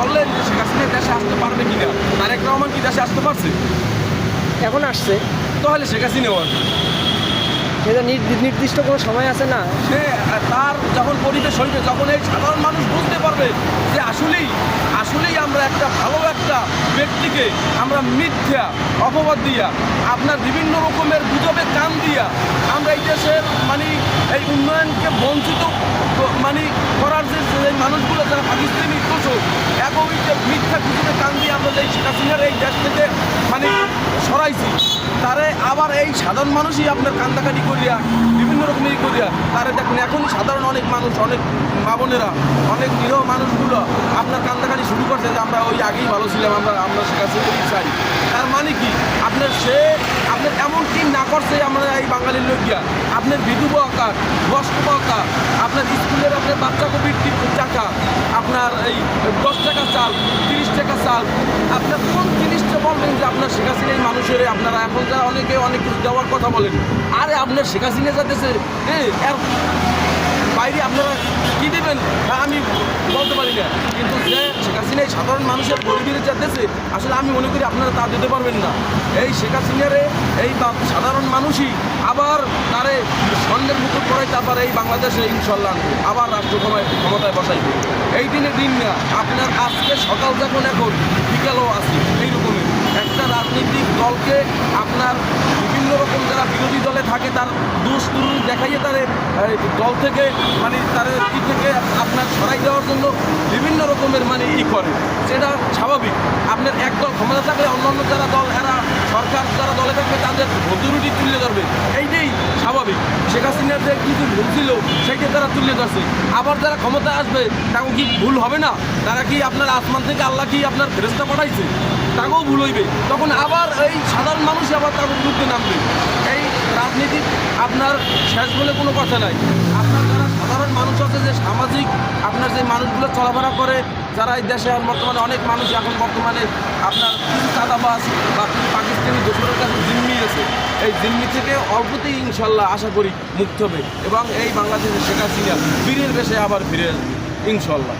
বললেন যে শেখ হাসিনা দেশে আসতে পারবে কিনা? তারেক রহমান কি দেশে আসতে পারছে? এখন আসছে। তাহলে শেখ হাসিনাও আসবে। সেটা নির্দিষ্ট কোনো সময় আছে না? সে তার যখন পরিবেশ হইবে যখন এই সাধারণ মানুষ বুঝতে পারবে যে আসলেই আসলেই আমরা একটা ভালো একটা ব্যক্তিকে আমরা মিথ্যা অপবাদ দিয়া আপনার বিভিন্ন রকমের গুজবে কান দিয়া আমরা এই দেশের মানে এই উন্নয়নকে বঞ্চিত মানে করার যে যে মানুষগুলো যারা পাকিস্তানি দোষক একই যে মিথ্যা গুজবে কান দিয়ে আমরা যে এই শেখ হাসিনার এই দেশ থেকে মানে সরাইছি তারে আবার এই সাধারণ মানুষই আপনার কান্দাকাটি করিয়া, বিভিন্ন রকমের করিয়া, তারে দেখুন, এখনই সাধারণ অনেক মানুষ, অনেক মা বোনেরা, অনেক নিরহ মানুষগুলো আপনার কান্দাকাটি শুরু করছে যে আমরা ওই আগেই ভালো ছিলাম, আমরা আমরা শেখ হাসিনাই চাই। তার মানে কি? আপনার সে, আপনার এমন কি না করছে আমরা এই বাঙালির লোকিয়া আপনার বিধবা আকার বয়স্ক আকার, আপনার স্কুলের আপনার বাচ্চা কবির টাকা আপনার এই দশ টাকা চাল, তিরিশ টাকা চাল, আপনার কোন বলবেন যে আপনার শেখ হাসিনা মানুষের, আপনারা এখন যা অনেকে অনেক কিছু দেওয়ার কথা বলেন। আরে আপনার শেখ হাসিনা যাতেছে বাইরে আপনারা কি দেবেন? আমি বলতে পারি না। কিন্তু যে শেখ হাসিনা সাধারণ মানুষের গরিবের যাতেছে, আসলে আমি মনে করি আপনারা তা দিতে পারবেন না। এই শেখ হাসিনারে, এই সাধারণ মানুষই আবার তারে স্বর্ণের মুকুট পরে তারপর এই বাংলাদেশে ইনশাল্লাহ। আবার রাষ্ট্র ক্ষমতায় বসাইবে। এই দিনের দিন না, আপনার আজকে সকাল যখন এখন বিকালও আছে এইরকমের একটা রাজনৈতিক দলকে আপনার বিভিন্ন রকম যারা বিরোধী দলে থাকে তার দোষ তুরুষ দেখাইয়ে এই, দল থেকে মানে তার ই থেকে আপনার সরাই দেওয়ার জন্য বিভিন্ন রকমের মানে ই করে। সেটা স্বাভাবিক। আপনার এক দল ক্ষমতা থাকলে অন্যান্য যারা দল এরা সরকার যারা দলে থাকবে তাদের ভদ্রুটি তুলে ধরবে। এইটাই স্বাভাবিক। শেখ হাসিনার যে কিছু ভুল ছিল সেইটা তারা তুলে ধরছে। আবার যারা ক্ষমতা আসবে তাকে কি ভুল হবে না? তারা কি আপনার আসমান থেকে আল্লাহ কি আপনার ফেরেস্তা পাঠাইছে? তাকেও ভুল হইবে। তখন আবার এই সাধারণ মানুষ আবার তাদের বিরুদ্ধে নামবে। এই রাজনীতি আপনার শেষ বলে কোনো কথা নাই। আপনার যারা সাধারণ মানুষ আছে, যে সামাজিক, আপনার যে মানুষগুলো চলাফেরা করে, যারা এই দেশে বর্তমানে অনেক মানুষ এখন বর্তমানে আপনার চাঁদাবাস বা পাকিস্তানি দোষরের কাছে জিম্মি আছে। এই জিম্মি থেকে অল্পতেই ইনশাল্লাহ আশা করি মুক্ত হবে। এবং এই বাংলাদেশের শেখ হাসিনা বীরের বেশে আবার ফিরে আসবে, ইনশাল্লাহ।